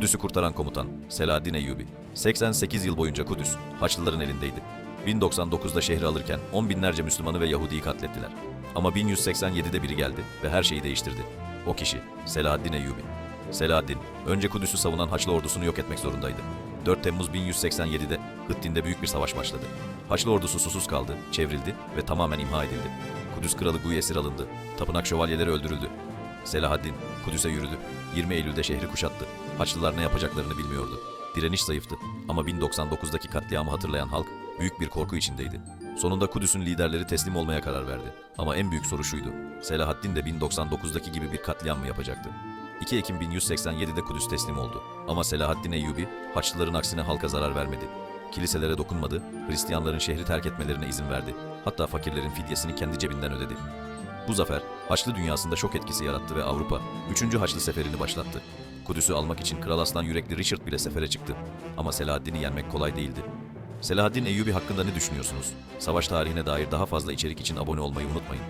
Kudüs'ü kurtaran komutan Selahaddin Eyyubi. 88 yıl boyunca Kudüs Haçlıların elindeydi. 1099'da şehri alırken on binlerce Müslümanı ve Yahudi'yi katlettiler. Ama 1187'de biri geldi ve her şeyi değiştirdi. O kişi Selahaddin Eyyubi. Selahaddin önce Kudüs'ü savunan Haçlı ordusunu yok etmek zorundaydı. 4 Temmuz 1187'de Hıttin'de büyük bir savaş başladı. Haçlı ordusu susuz kaldı, çevrildi ve tamamen imha edildi. Kudüs kralı Guy esir alındı. Tapınak şövalyeleri öldürüldü. Selahaddin Kudüs'e yürüdü. 20 Eylül'de şehri kuşattı. Haçlılar ne yapacaklarını bilmiyordu. Direniş zayıftı ama 1099'daki katliamı hatırlayan halk büyük bir korku içindeydi. Sonunda Kudüs'ün liderleri teslim olmaya karar verdi. Ama en büyük soru şuydu. Selahaddin de 1099'daki gibi bir katliam mı yapacaktı? 2 Ekim 1187'de Kudüs teslim oldu. Ama Selahaddin Eyyubi Haçlıların aksine halka zarar vermedi. Kiliselere dokunmadı, Hristiyanların şehri terk etmelerine izin verdi. Hatta fakirlerin fidyesini kendi cebinden ödedi. Bu zafer Haçlı dünyasında şok etkisi yarattı ve Avrupa 3. Haçlı seferini başlattı. Kudüs'ü almak için Kral Aslan yürekli Richard bile sefere çıktı. Ama Selahaddin'i yenmek kolay değildi. Selahaddin Eyyubi hakkında ne düşünüyorsunuz? Savaş tarihine dair daha fazla içerik için abone olmayı unutmayın.